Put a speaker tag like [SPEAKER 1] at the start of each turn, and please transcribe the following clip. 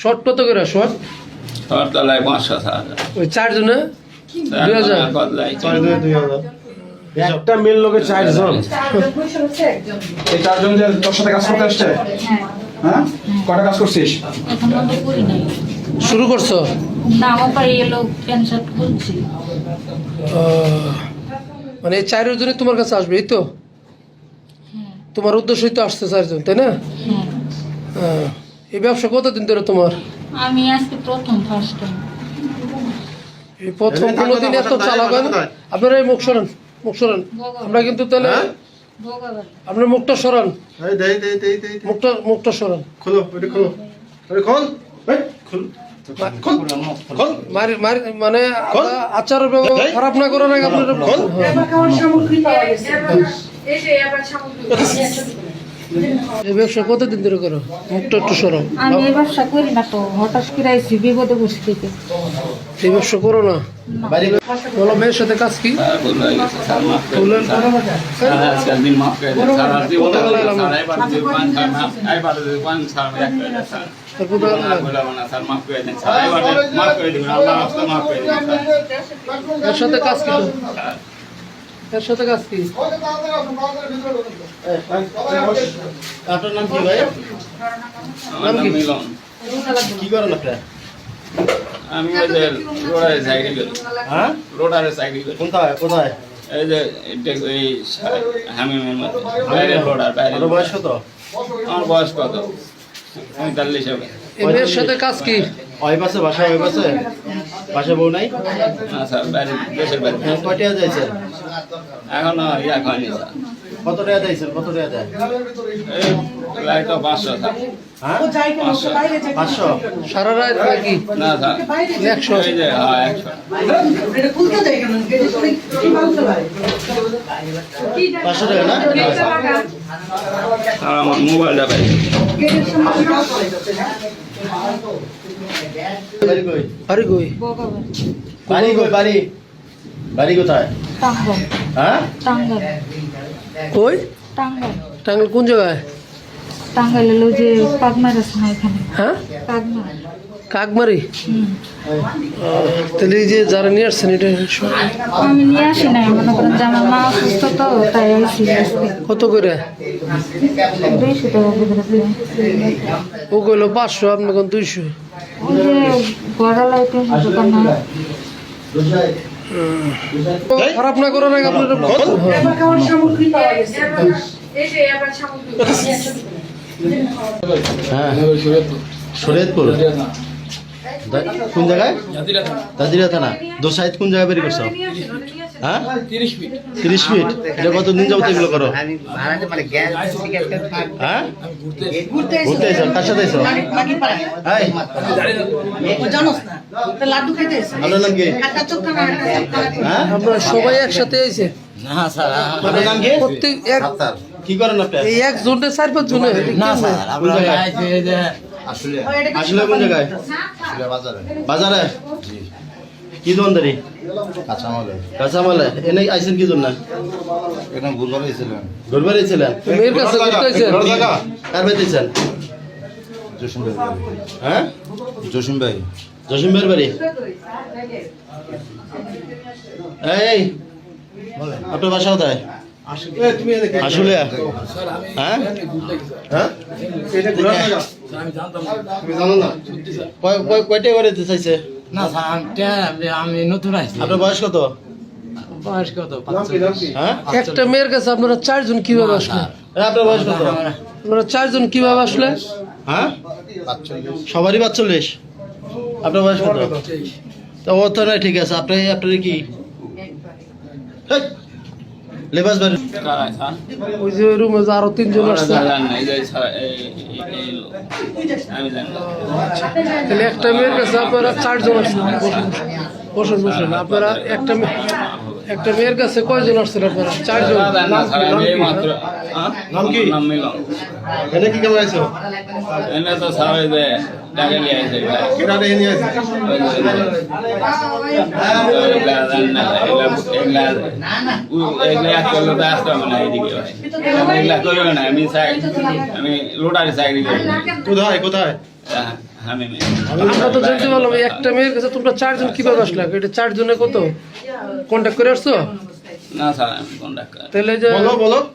[SPEAKER 1] Short কত করে short
[SPEAKER 2] শহরতলায় পাঁচশো টাকা
[SPEAKER 1] ওই চারজনে? দুই হাজার?
[SPEAKER 3] একটা মেল লোকের চারজন। এই চারজন যে তোর সাথে কাজ করতে আসছে? হ্যাঁ। কটা কাজ করছিস?
[SPEAKER 1] শুরু করছ?
[SPEAKER 4] না আমার এলো প্যান্ট শার্ট করছি
[SPEAKER 1] মানে এই চারজনে তোমার কাছে আসবে এই তো?
[SPEAKER 4] হ্যাঁ।
[SPEAKER 1] তোমার উদ্দেশ্যই তো আসছে চারজন তাই না?
[SPEAKER 4] হ্যাঁ।
[SPEAKER 1] এই ব্যবসা কতদিন ধরে তোমার?
[SPEAKER 4] আমি আজকে প্রথম ফার্স্ট টাইম
[SPEAKER 1] এই প্রথম কোনোদিন এত চালাক হয় না? আপনারা এই মুখ সরান মুখ সরান। আমরা কিন্তু তাহলে আপনার মুখটা সরান।
[SPEAKER 3] এই দেই দেই দেই দেই
[SPEAKER 1] মুখটা মুখটা সরান।
[SPEAKER 3] খোলো খোলো। খোল। খোল। খোল। খোল
[SPEAKER 1] মারি মারি মানে আচার খারাপ না করার আগে আপনারা হ্যাঁ। এই ব্যবসা কতদিন ধরে করো? মুখটা একটু সরাও।
[SPEAKER 4] আমি এই ব্যবসা করি না তো হঠাৎ করে আইসি বিপদে বসে থেকে।
[SPEAKER 1] এই ব্যবসা করো না। বলো মেয়ের সাথে কাজ কি?
[SPEAKER 2] হয়ে স্যার।
[SPEAKER 1] এর সাথে কাজ কি? তো? এর সাথে কাজ কি?
[SPEAKER 3] আপনার নাম কি ভাই?
[SPEAKER 2] আমার নাম মিলন।
[SPEAKER 3] কি করেন আপনি?
[SPEAKER 2] আমি ওই যে রোডারে চাকরি করি।
[SPEAKER 3] হ্যাঁ?
[SPEAKER 2] রোডারে চাকরি করি।
[SPEAKER 3] কোথায় কোথায়?
[SPEAKER 2] এই যে এটা হামিমের মধ্যে বাইরে রোডার বাইরে
[SPEAKER 3] বয়স কত?
[SPEAKER 2] আমার বয়স কত? পঁয়তাল্লিশ হবে।
[SPEAKER 1] মেয়ের সাথে কাজ কি?
[SPEAKER 3] ওই পাশে বাসা ওই পাশে বাসা বউ নাই?
[SPEAKER 2] না স্যার বাইরে দেশের বাইরে।
[SPEAKER 3] হ্যাঁ, যাইছে?
[SPEAKER 2] এখনও ইয়া হয়নি স্যার।
[SPEAKER 3] কত টাকা দিয়েছেন কত টাকা দেয়?
[SPEAKER 2] পাঁচশো
[SPEAKER 3] হ্যাঁ?
[SPEAKER 2] পাঁচশো।
[SPEAKER 1] সারা রাত নাকি একশো।
[SPEAKER 2] হ্যাঁ
[SPEAKER 3] পাঁচশো টাকা না?
[SPEAKER 2] আমার মোবাইলটা পাই
[SPEAKER 3] বাড়ি কই? বাড়ি কই? বাড়ি বাড়ি? কোথায়? হ্যাঁ?
[SPEAKER 1] কই?
[SPEAKER 4] টাঙ্গাল
[SPEAKER 1] টাঙ্গাল কোন জায়গায়?
[SPEAKER 4] টাঙ্গাল এলো যে পাগমার আছে না এখানে।
[SPEAKER 1] হ্যাঁ?
[SPEAKER 4] পাগমা
[SPEAKER 1] কাকমারি? তাহলে এই যে যারা নিয়ে আসছেন এটা
[SPEAKER 4] আমি নিয়ে আসি নাই মনে করেন যে আমার মা অসুস্থ তো তাই আইসি
[SPEAKER 1] কত করে। ও কইলো পাঁচশো আপনি কোন দুইশো।
[SPEAKER 4] ওই যে তিনশো না
[SPEAKER 1] খারাপ না করার আগে আপনারা হ্যাঁ।
[SPEAKER 3] হ্যাঁ। শরীয়তপুর? দা- কোন জায়গায়? দাদিরা থানা দোসাইদ কোন জায়গায় বেরিয়ে করছ? হ্যাঁ? তিরিশ ফিট এটা যাব এগুলো করো।
[SPEAKER 5] মানে
[SPEAKER 3] হ্যাঁ? ঘুরতে এসো সাথে এসো
[SPEAKER 6] না। লাড্ডু
[SPEAKER 3] হ্যাঁ?
[SPEAKER 1] আপনারা সবাই একসাথে আইছে।
[SPEAKER 3] আপনার নাম কি?
[SPEAKER 1] প্রত্যেক এক
[SPEAKER 3] কি করেন আপনি?
[SPEAKER 1] এই এক জনে চার পাঁচ জনে না
[SPEAKER 3] আসলে কোন জায়গায় বাজারে। কি দোকানদারি? কাঁচামালে এনে আইসেন কি জন্য? ঘুরবার ছিলেন।
[SPEAKER 1] মেয়ের কাছে ঘুরতে আইছেন?
[SPEAKER 3] কার বাড়িতেছেন হ্যাঁ?
[SPEAKER 7] জসিম ভাই।
[SPEAKER 3] জসিম ভাইয়ের বাড়ি? এই আপনার বাসা কোথায়? আসলে হ্যাঁ? হ্যাঁ? কয়- কয়- কয়টা করে চাইছে?
[SPEAKER 5] না স্যার আমি আমি নতুন আসছি
[SPEAKER 3] আপনার বয়স কত?
[SPEAKER 5] বয়স কত?
[SPEAKER 3] হ্যাঁ?
[SPEAKER 1] একটা মেয়ের কাছে আপনারা চারজন কীভাবে আসলেন
[SPEAKER 3] আপনার বয়স কত?
[SPEAKER 1] আপনারা চারজন কীভাবে আসলেন
[SPEAKER 3] হ্যাঁ? সবারই বাচ্চল্লিশ আপনার বয়স কত? তো ও তো নয় ঠিক আছে। আপনি আপনার কি? লেবাস বাড়ি
[SPEAKER 1] ওই যে রুমে যে আরও তিনজন আসছে। তাহলে একটা মেয়ের কাছে আপনারা চারজন আসছেন। বসুন বসেন আপনারা একটা মে- একটা মেয়ের কাছে কয়জন আসছেন আপনারা চারজন নাম কি?
[SPEAKER 2] হ্যাঁ?
[SPEAKER 3] নাম
[SPEAKER 2] মিলন।
[SPEAKER 3] এনে কি কেমন আছো
[SPEAKER 2] এনে তো স্যার ওই যে টাকা নিয়ে ভাই।
[SPEAKER 3] কেটা নিয়ে নিয়ে
[SPEAKER 2] ভাই। আমি
[SPEAKER 3] কোথায় কোথায়
[SPEAKER 1] আমরা তো জানতে পারলাম একটা মেয়ের কাছে তোমরা চারজন কীভাবে আসলে? এটা চারজনে কত? কন্ট্যাক্ট করে আসছো?
[SPEAKER 2] না স্যার আমি কন্ট্যাক্ট
[SPEAKER 1] তাহলে যে
[SPEAKER 3] বলো বলো।